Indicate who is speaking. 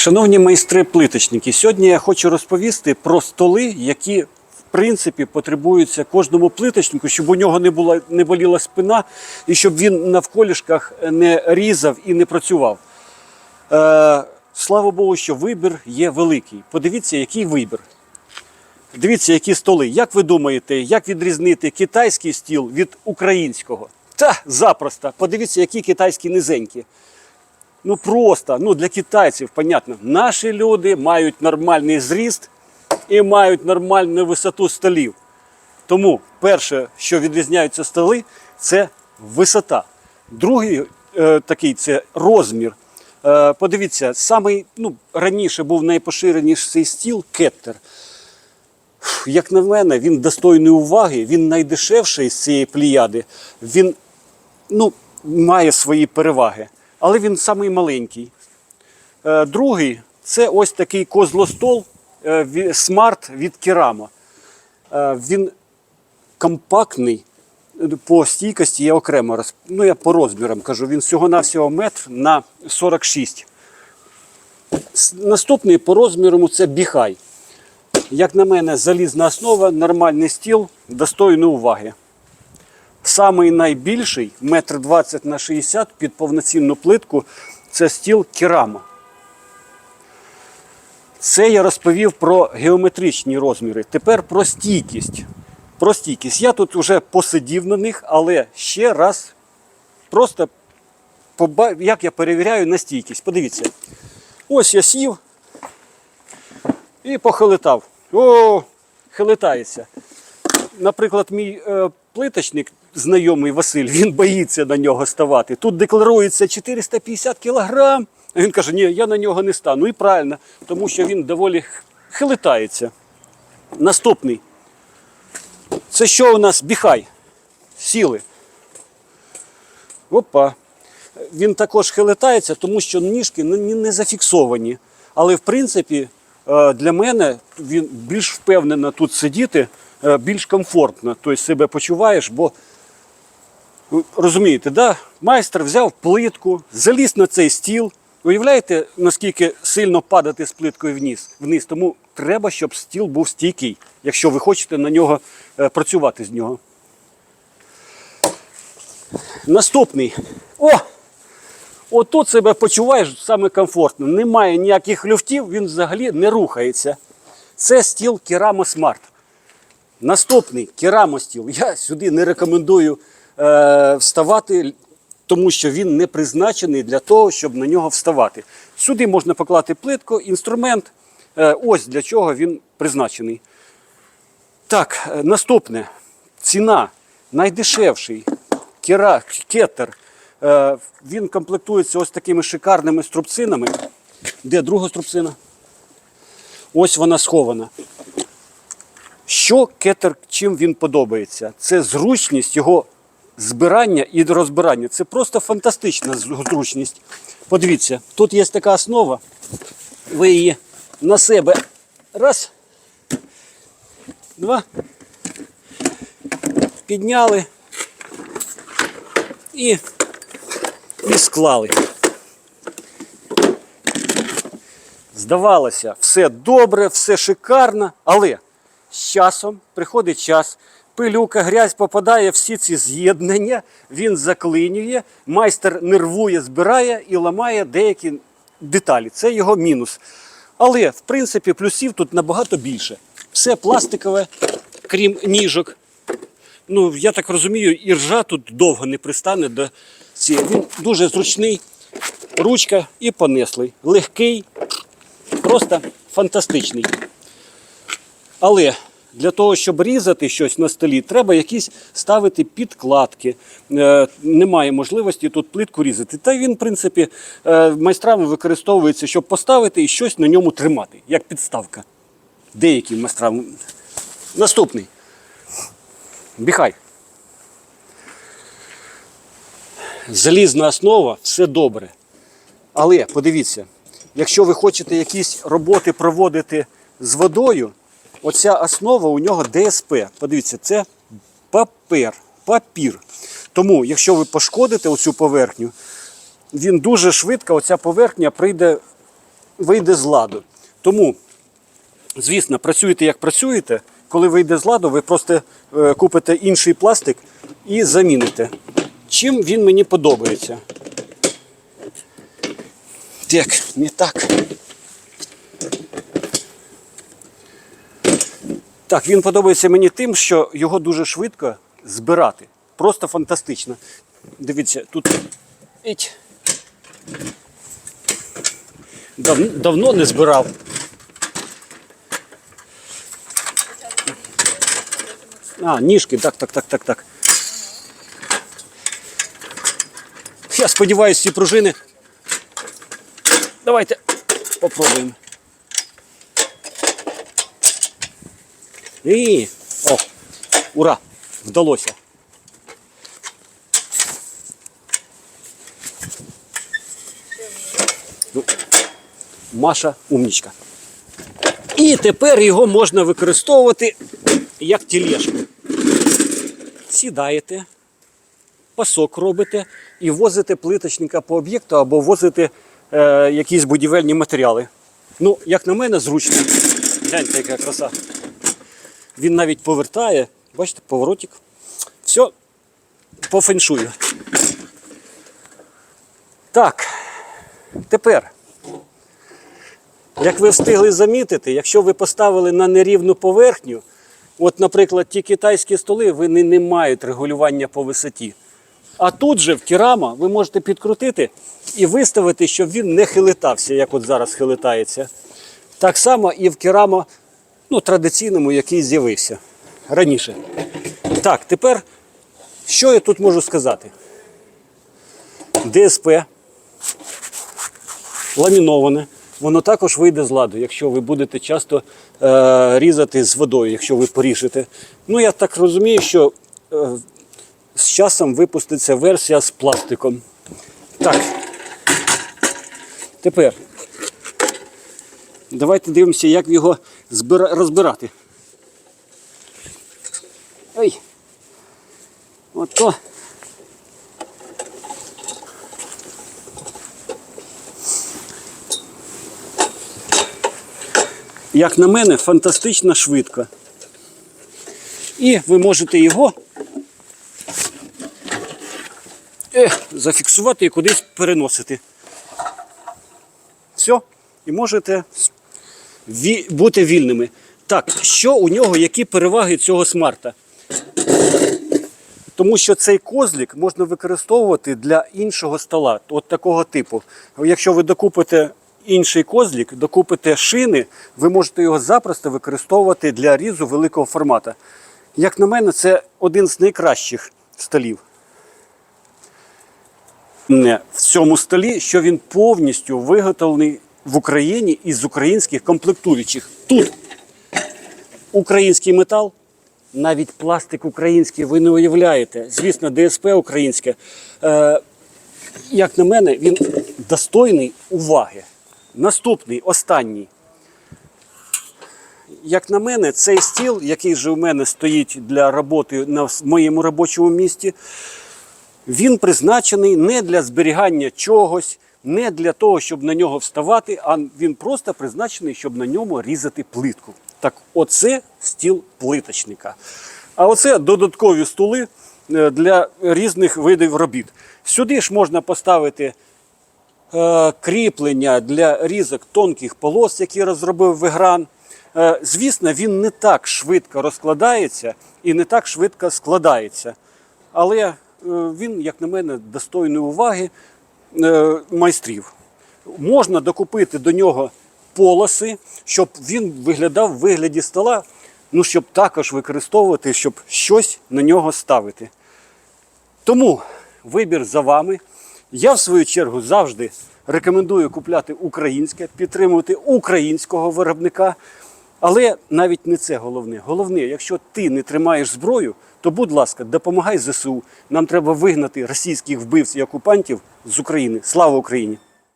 Speaker 1: Шановні майстри-плиточники, сьогодні я хочу розповісти про столи, які в принципі потребуються кожному плиточнику, щоб у нього не була не боліла спина і щоб він навколішках не різав і не працював. Е, слава Богу, що вибір є великий. Подивіться, який вибір. Дивіться, які столи. Як ви думаєте, як відрізнити китайський стіл від українського? Та запросто. Подивіться, які китайські низенькі. Ну просто, ну для китайців, понятно, наші люди мають нормальний зріст і мають нормальну висоту столів. Тому перше, що відрізняються столи, це висота. Другий е, такий це розмір. Е, подивіться, самий ну, раніше був найпоширеніший стіл кеттер. Як на мене, він достойний уваги, він найдешевший з цієї пліяди. Він ну, має свої переваги, але він самий маленький. Е, Другий це ось такий козлостол е, смарт від Керама. Е, Він компактний. По стійкості я окремо ну, я по розмірам кажу, він всього-навсього метр на 46. Наступний по розміру це біхай. Як на мене, залізна основа, нормальний стіл, достойний уваги. Самий найбільший, метр 20 на 60 під повноцінну плитку, це стіл керама. Це я розповів про геометричні розміри. Тепер про стійкість. Про стійкість. Я тут вже посидів на них, але ще раз просто поба... як я перевіряю на стійкість. Подивіться. Ось я сів і похилитав. О, хилитається. Наприклад, мій е, плиточник, знайомий Василь, він боїться на нього ставати. Тут декларується 450 кілограм. А він каже, ні, я на нього не стану. І правильно, тому що він доволі хилитається. Наступний. Це що у нас? Біхай. Сіли. Опа. Він також хилитається, тому що ніжки не, зафіксовані. Але в принципі, е, для мене він більш впевнено тут сидіти, е, більш комфортно. Тобто себе почуваєш, бо розумієте, да? майстер взяв плитку, заліз на цей стіл. Уявляєте, наскільки сильно падати з плиткою вниз? вниз? Тому треба, щоб стіл був стійкий, якщо ви хочете на нього е, працювати з нього. Наступний. О! Отут себе почуваєш саме комфортно. Немає ніяких люфтів, він взагалі не рухається. Це стіл Керамо Смарт. Наступний Керамо стіл. Я сюди не рекомендую е, вставати, тому що він не призначений для того, щоб на нього вставати. Сюди можна поклати плитку, інструмент. Е, ось для чого він призначений. Так, е, наступне. Ціна найдешевший. Кера, кетер. Він комплектується ось такими шикарними струбцинами. Де друга струбцина? Ось вона схована. Що кетер, чим він подобається? Це зручність його збирання і розбирання. Це просто фантастична зручність. Подивіться, тут є така основа. Ви її на себе раз, два, підняли і, і склали. Здавалося, все добре, все шикарно, але з часом приходить час, пилюка, грязь попадає всі ці з'єднання, він заклинює, майстер нервує, збирає і ламає деякі деталі. Це його мінус. Але, в принципі, плюсів тут набагато більше. Все пластикове, крім ніжок. Ну, я так розумію, і ржа тут довго не пристане до цієї. Він дуже зручний, ручка і понесли. Легкий, просто фантастичний. Але для того, щоб різати щось на столі, треба якісь ставити підкладки. Е, немає можливості тут плитку різати. Та він, в принципі, е, майстрами використовується, щоб поставити і щось на ньому тримати, як підставка. Деякі майстрами. Наступний. Біхай. Залізна основа, все добре. Але подивіться, якщо ви хочете якісь роботи проводити з водою, оця основа у нього ДСП. Подивіться, це папер, папір. Тому, якщо ви пошкодите оцю поверхню, він дуже швидко, оця поверхня прийде вийде з ладу. Тому, звісно, працюєте як працюєте. Коли вийде з ладу, ви просто е, купите інший пластик і заміните. Чим він мені подобається? Так, не так. Так, він подобається мені тим, що його дуже швидко збирати. Просто фантастично. Дивіться, тут. Іть. Дав, давно не збирав. А, ніжки, так, так, так, так, так. Я сподіваюся, ці пружини. Давайте попробуємо. І, о, ура! Вдалося. Ну, Маша умнічка. І тепер його можна використовувати як тілешку. Сідаєте, пасок робите і возите плиточника по об'єкту або возите е, якісь будівельні матеріали. Ну, як на мене, зручно. Гляньте, яка краса. Він навіть повертає, бачите, поворотик. Все по феншую. Так, тепер, як ви встигли замітити, якщо ви поставили на нерівну поверхню, от, наприклад, ті китайські столи, вони не мають регулювання по висоті. А тут же в керама ви можете підкрутити і виставити, щоб він не хилитався, як от зараз хилитається. Так само і в керамо ну, традиційному, який з'явився раніше. Так, тепер, що я тут можу сказати? ДСП ламіноване, воно також вийде з ладу, якщо ви будете часто е, різати з водою, якщо ви поріжете. Ну, я так розумію, що е, з часом випуститься версія з пластиком. Так. Тепер давайте дивимося, як його збира... розбирати. Ой. Ото. Як на мене, фантастично швидко. І ви можете його е, зафіксувати і кудись переносити. Все. І можете ві- бути вільними. Так, що у нього, які переваги цього смарта? Тому що цей козлик можна використовувати для іншого стола, от такого типу. Якщо ви докупите інший козлик, докупите шини, ви можете його запросто використовувати для різу великого формату. Як на мене, це один з найкращих столів. Не, В цьому столі, що він повністю виготовлений в Україні із українських комплектуючих. Тут український метал, навіть пластик український, ви не уявляєте. Звісно, ДСП українське. Е, як на мене, він достойний уваги. Наступний, останній. Як на мене, цей стіл, який же у мене стоїть для роботи на моєму робочому місці, він призначений не для зберігання чогось, не для того, щоб на нього вставати, а він просто призначений, щоб на ньому різати плитку. Так, оце стіл плиточника. А оце додаткові стули е, для різних видів робіт. Сюди ж можна поставити е, кріплення для різок тонких полос, які розробив Вегран. Е, звісно, він не так швидко розкладається і не так швидко складається. Але е, він, як на мене, достойний уваги майстрів. Можна докупити до нього полоси, щоб він виглядав в вигляді стола, ну, щоб також використовувати, щоб щось на нього ставити. Тому вибір за вами. Я, в свою чергу, завжди рекомендую купляти українське, підтримувати українського виробника. Але навіть не це головне. Головне, якщо ти не тримаєш зброю, то будь ласка, допомагай ЗСУ. Нам треба вигнати російських вбивців і окупантів з України. Слава Україні!